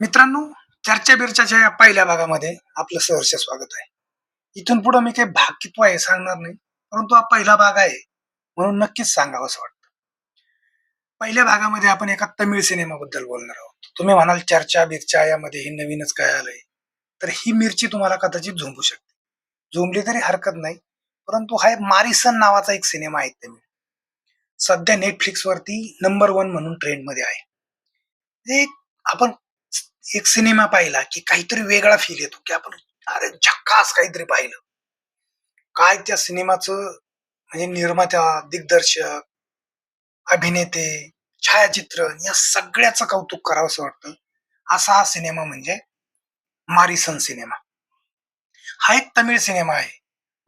मित्रांनो चर्चा बिरच्याच्या या पहिल्या भागामध्ये आपलं सहर्ष स्वागत आहे. इथून पुढे मी काही भाग कितवा आहे सांगणार नाही परंतु हा पहिला भाग आहे म्हणून नक्कीच सांगावं असं वाटतं. पहिल्या भागामध्ये आपण एका तमिळ सिनेमाबद्दल बोलणार आहोत. तुम्ही म्हणाल चर्चा बिरच्या यामध्ये हे नवीनच काय आलंय. तर ही मिरची तुम्हाला कदाचित झोंबू शकते. झोंबली तरी हरकत नाही परंतु हा मारिसन नावाचा एक सिनेमा आहे तमिळ. सध्या नेटफ्लिक्स वरती नंबर वन म्हणून ट्रेंडमध्ये आहे. एक आपण एक सिनेमा पाहिला की काहीतरी वेगळा फील येतो की आपण अरे झक्कास काहीतरी पाहिलं. काय त्या सिनेमाचं म्हणजे निर्माता दिग्दर्शक अभिनेते छायाचित्रण या सगळ्याचं कौतुक करावं असं वाटतं. असा हा सिनेमा म्हणजे मारिसन सिनेमा हा एक तमिळ सिनेमा आहे.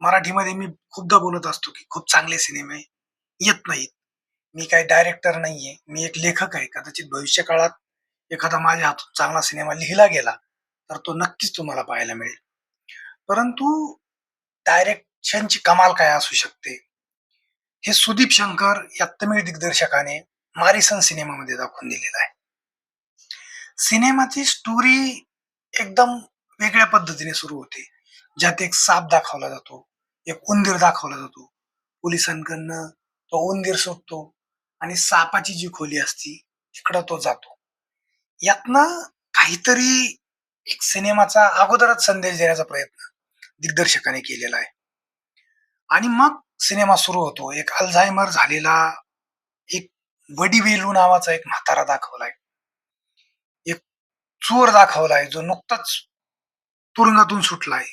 मराठीमध्ये मी खूपदा बोलत असतो की खूप चांगले सिनेमे येत नाहीत. मी काही डायरेक्टर नाहीये. मी एक लेखक आहे. कदाचित भविष्य काळात एखादा माझ्या हातून चांगला सिनेमा लिहिला गेला तर तो नक्कीच तुम्हाला पाहायला मिळेल. परंतु डायरेक्शनची कमाल काय असू शकते? हे सुदीप शंकर या तमिळ दिग्दर्शकाने मारिसन सिनेमामध्ये दाखवून दिलेलं आहे. सिनेमाची स्टोरी एकदम वेगळ्या पद्धतीने सुरू होते. ज्यात एक साप दाखवला जातो एक उंदीर दाखवला जातो. पोलिसांकडनं तो उंदीर सुटतो आणि सापाची जी खोली असती तिकडं तो जातो. यातनं काहीतरी एक सिनेमाचा अगोदरच संदेश देण्याचा प्रयत्न दिग्दर्शकाने केलेला आहे. आणि मग सिनेमा सुरू होतो. एक अल्झायमर झालेला एक वडीवेलू नावाचा एक म्हातारा दाखवलाय. एक चोर दाखवलाय जो नुकताच तुरुंगातून सुटलाय.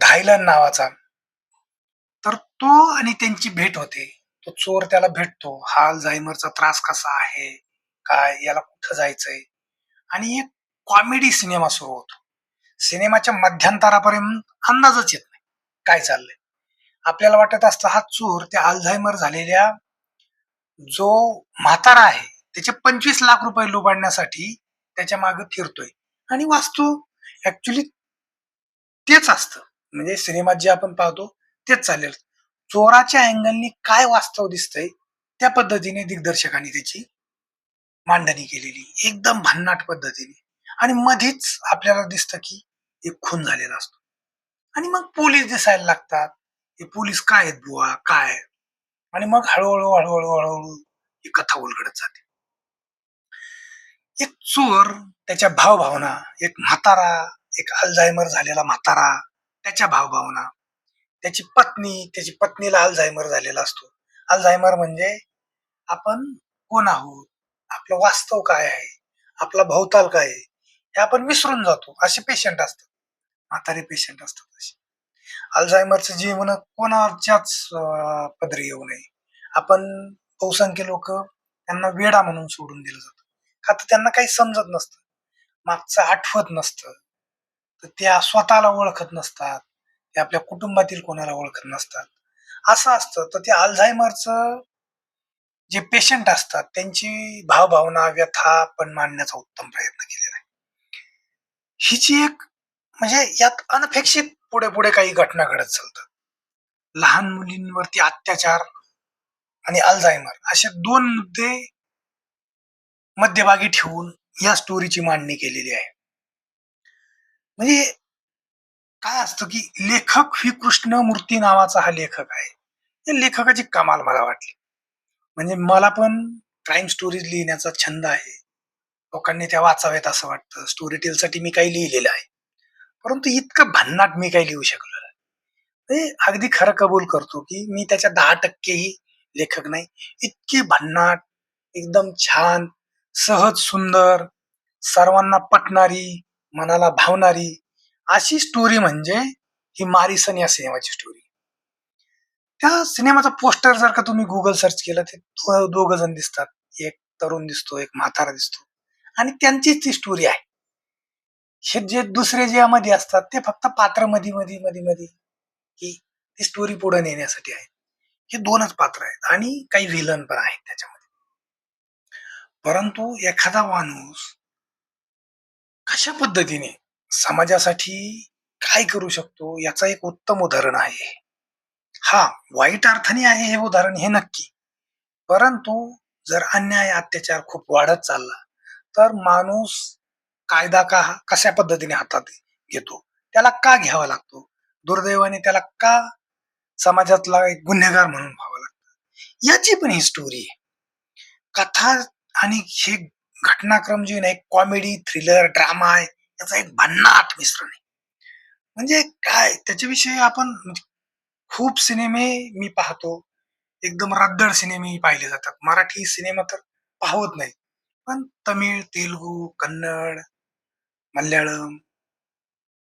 धायलन नावाचा. तर तो आणि त्यांची भेट होते. तो चोर त्याला भेटतो. हा अल्झायमरचा त्रास कसा आहे? काय याला कुठं जायचंय? आणि एक कॉमेडी सिनेमा सुरू होतो. सिनेमाच्या मध्यंतरापर्यंत अंदाजच येत नाही काय चाललंय. आपल्याला वाटत असतं हा चोर त्या अल्झायमर झालेल्या जो म्हातारा आहे त्याचे पंचवीस लाख रुपये लुबाडण्यासाठी त्याच्यामागे फिरतोय. आणि वास्तू ऍक्च्युली तेच असतं. म्हणजे सिनेमात जे आपण पाहतो तेच चालेल. चोराच्या अँगलनी काय वास्तव दिसतंय त्या पद्धतीने दिग्दर्शकांनी त्याची मांडणी केलेली एकदम भन्नाट पद्धतीने. आणि मध्येच आपल्याला दिसतं की एक खून झालेला असतो. आणि मग पोलीस दिसायला लागतात हे पोलीस काय आहेत बुवा? काय? आणि मग हळूहळू हळूहळू हळूहळू ही कथा उलगडत जाते. एक चोर त्याच्या भावभावना एक म्हातारा एक अल्झायमर झालेला म्हातारा त्याच्या भावभावना. त्याची पत्नी त्याची पत्नीला अल्झायमर झालेला असतो. अल्झायमर म्हणजे आपण कोण आहोत? आपलं वास्तव काय आहे? आपला भवताल काय आहे? हे आपण विसरून जातो. असे पेशंट असतात. म्हातारे पेशंट असतात असे. अल्झायमरचं जीवन कोणाच्याच पदरी येऊ नये. आपण बहुसंख्य लोक त्यांना वेडा म्हणून सोडून दिलं जातं. का तर त्यांना काही समजत नसतं. मागचं आठवत नसतं. तर त्या स्वतःला ओळखत नसतात. ते आपल्या कुटुंबातील कोणाला ओळखत नसतात. असं असतं. तर ते अल्झायमरचं जे पेशंट असतात त्यांची भावभावना व्यथा पण मांडण्याचा उत्तम प्रयत्न केलेला आहे. हिची एक म्हणजे यात अनपेक्षित पुढे पुढे काही घटना घडत चालतात. लहान मुलींवरती अत्याचार आणि अल्झायमर असे दोन मुद्दे मध्यभागी ठेवून या स्टोरीची मांडणी केलेली आहे. म्हणजे काय असतं की लेखक ही कृष्णमूर्ती नावाचा हा लेखक आहे. या लेखकाची कमाल मला वाटली. म्हणजे मला पण क्राईम स्टोरीज लिहिण्याचा छंद आहे. लोकांनी त्या वाचाव्यात असं वाटतं. स्टोरी टेलसाठी मी काही लिहिलेलं आहे. परंतु इतकं भन्नाट मी काही लिहू शकलो नाही. म्हणजे अगदी खरं कबूल करतो की मी त्याच्या दहा टक्केही लेखक नाही. इतकी भन्नाट एकदम छान सहज सुंदर सर्वांना पटणारी मनाला भावणारी अशी स्टोरी म्हणजे ही मारिसन या सिनेमाची स्टोरी त्या सिनेमाचा पोस्टर जर का तुम्ही गुगल सर्च केलं ते दोघ जण दिसतात. एक तरुण दिसतो एक म्हातारा दिसतो. आणि त्यांचीच ती स्टोरी आहे. हे जे दुसरे जे यामध्ये असतात ते फक्त पात्रमध्ये मध्ये मध्ये मध्ये की ती स्टोरी पुढे नेण्यासाठी आहे हे दोनच पात्र आहेत आणि काही विलन पण आहेत त्याच्यामध्ये. परंतु एखादा माणूस कशा पद्धतीने समाजासाठी काय करू शकतो याचा एक उत्तम उदाहरण आहे. हा वाईट अर्थाने आहे हे उदाहरण हे नक्की. परंतु जर अन्याय अत्याचार खूप वाढत चालला तर माणूस कायदा का कशा पद्धतीने हातात घेतो? त्याला का घ्यावा लागतो? दुर्दैवाने त्याला का समाजातला एक गुन्हेगार म्हणून व्हावं लागतं? याची पण ही स्टोरी आहे. कथा आणि हे घटनाक्रम जे नाही कॉमेडी थ्रिलर ड्रामा आहे याचा एक भन्नाट मिश्रण आहे. म्हणजे काय त्याच्याविषयी आपण म्हणजे खूप सिनेमे मी पाहतो. एकदम रद्दड सिनेमे पाहिले जातात. मराठी सिनेमा तर पाहत नाही. पण तमिळ तेलुगू कन्नड मल्याळम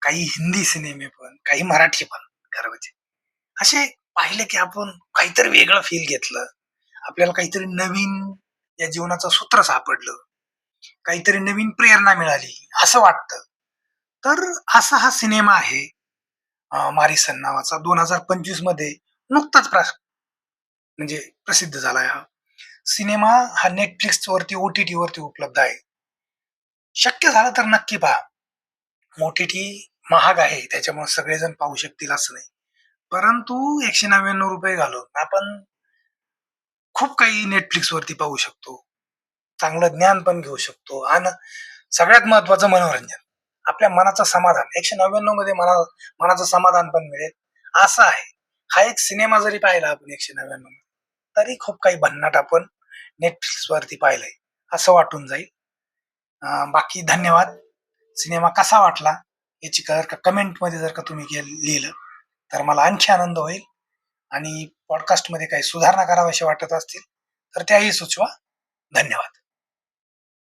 काही हिंदी सिनेमे पण काही मराठी पण गर्वाचे. असे पाहिले की आपण काहीतरी वेगळं फील घेतलं. आपल्याला काहीतरी नवीन या जीवनाचं सूत्र सापडलं. काहीतरी नवीन प्रेरणा मिळाली असं वाटतं. तर असा हा सिनेमा आहे. मारिसन नावाचा दोन हजार पंचवीसमध्ये नुकताच म्हणजे प्रसिद्ध झाला हा. सिनेमा हा नेटफ्लिक्स वरती ओटीटी वरती उपलब्ध आहे. शक्य झालं तर नक्की पहा. ओटीटी महाग आहे त्याच्यामुळे सगळेजण पाहू शकतील असं नाही. परंतु एकशे नव्याण्णव रुपये घालून आपण खूप काही नेटफ्लिक्स वरती पाहू शकतो. चांगलं ज्ञान पण घेऊ शकतो. आणि सगळ्यात महत्वाचं मनोरंजन. आपल्या मनाचं समाधान. एकशे नव्याण्णवमध्ये मना मनाचं समाधान पण मिळेल. असं आहे. हा एक सिनेमा जरी पाहिला आपण एकशे नव्याण्णव तरी खूप काही भन्नाट आपण नेटफ्लिक्स वरती पाहिलंय. असं वाटून जाईल. बाकी धन्यवाद. सिनेमा कसा वाटला याची जर का कमेंटमध्ये जर का तुम्ही लिहिलं तर मला आणखी आनंद होईल. आणि पॉडकास्टमध्ये काही सुधारणा कराव्याशी वाटत असतील तर त्याही सुचवा. धन्यवाद.